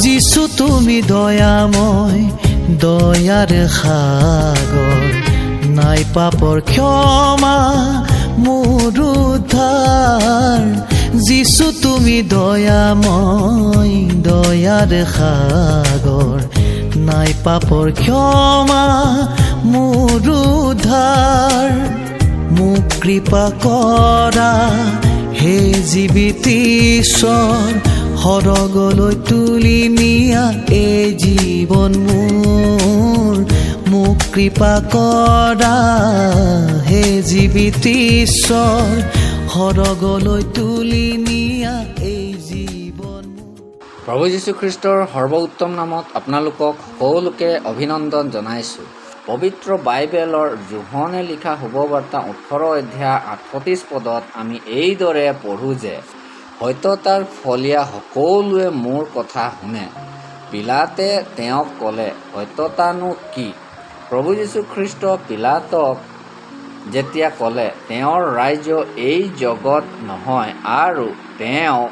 Jesus তুমি দয়াময় দয়াৰ সাগৰ নাই পাপৰ ক্ষমা, মোৰ উদ্ধাৰ। যিছু তুমি দয়াময়, দয়াৰ সাগৰ। নাই পাপৰ ক্ষমা, মোৰ উদ্ধাৰ। মোক কৃপা কৰা, হে জীৱিত ঈশ্বৰ সৰগলৈ তুলি নিয়া এই জীৱন মোৰ। মোক কৃপা কৰা হে জীৱিত ঈশ্বৰ। সৰগলৈ তুলি নিয়া এই জীৱন প্ৰভু যীশুখ্ৰীষ্টৰ সৰ্বোত্তম নামত আপোনালোকক সকলোকে অভিনন্দন জনাইছোঁ। পবিত্ৰ বাইবেলৰ জোহনে লিখা শুভবাৰ্তা ওঠৰ অধ্যায় আঠত্ৰিছ পদত আমি এইদৰে পঢ়োঁ যে সত্যতাৰ ফলীয়া সকলোৱে মোৰ কথা শুনে। পিলাতে তেওঁক ক'লে সত্যতানো কি? প্ৰভু যীশুখ্ৰীষ্ট পিলাতক যেতিয়া ক'লে তেওঁৰ ৰাজ্য এই জগত নহয় আৰু তেওঁ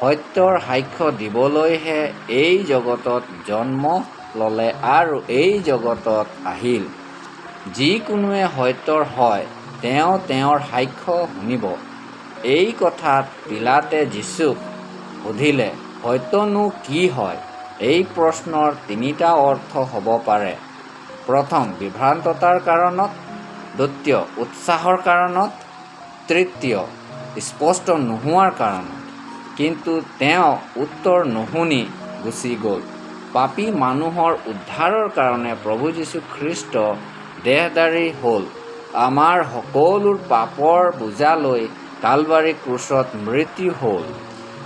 সত্যৰ সাক্ষ্য দিবলৈহে এই জগতত জন্ম ল'লে আৰু এই জগতত আহিল। যিকোনোৱে সত্যৰ হয় তেওঁ তেওঁৰ সাক্ষ্য শুনিব। এই কথাত পিলাতে যীচুক সুধিলে সত্যনো কি হয়? এই প্ৰশ্নৰ তিনিটা অৰ্থ হ'ব পাৰে। প্ৰথম বিভ্ৰান্ততাৰ কাৰণত। দ্বিতীয় উৎসাহৰ কাৰণত। তৃতীয় স্পষ্ট নোহোৱাৰ কাৰণত। কিন্তু তেওঁ উত্তৰ নুশুনি গুচি গ'ল। পাপী মানুহৰ উদ্ধাৰৰ কাৰণে প্ৰভু যীশুখ্ৰীষ্ট দেহদাৰী হ'ল। আমাৰ সকলোৰ পাপৰ বোজালৈ কালবাৰী ক্ৰুচত মৃত্যু হ'ল।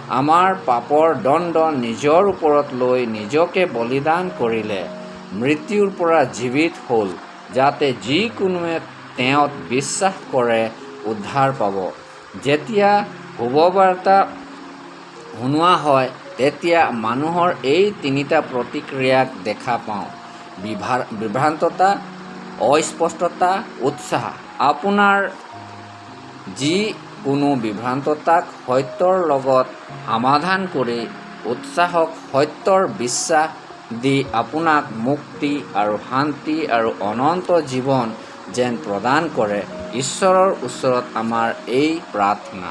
আমাৰ পাপৰ দণ্ড নিজৰ ওপৰত লৈ নিজকে বলিদান কৰিলে। মৃত্যুৰ পৰা জীৱিত হ'ল, যাতে যিকোনোৱে তেওঁত বিশ্বাস কৰে, উদ্ধাৰ পাব। যেতিয়া শুভবাৰ্তা শুনোৱা হয়, তেতিয়া মানুহৰ এই তিনিটা প্ৰতিক্ৰিয়াক দেখা পাওঁ। বিভা বিভ্ৰান্ততা, অস্পষ্টতা, উৎসাহ। আপোনাৰ যিকোনো বিভ্ৰান্ততাক সত্যৰ লগত সমাধান কৰি উৎসাহক সত্যৰ বিশ্বাস দি আপোনাক মুক্তি আৰু শান্তি আৰু অনন্ত জীৱন যেন প্ৰদান কৰে, ঈশ্বৰৰ ওচৰত আমাৰ এই প্ৰাৰ্থনা।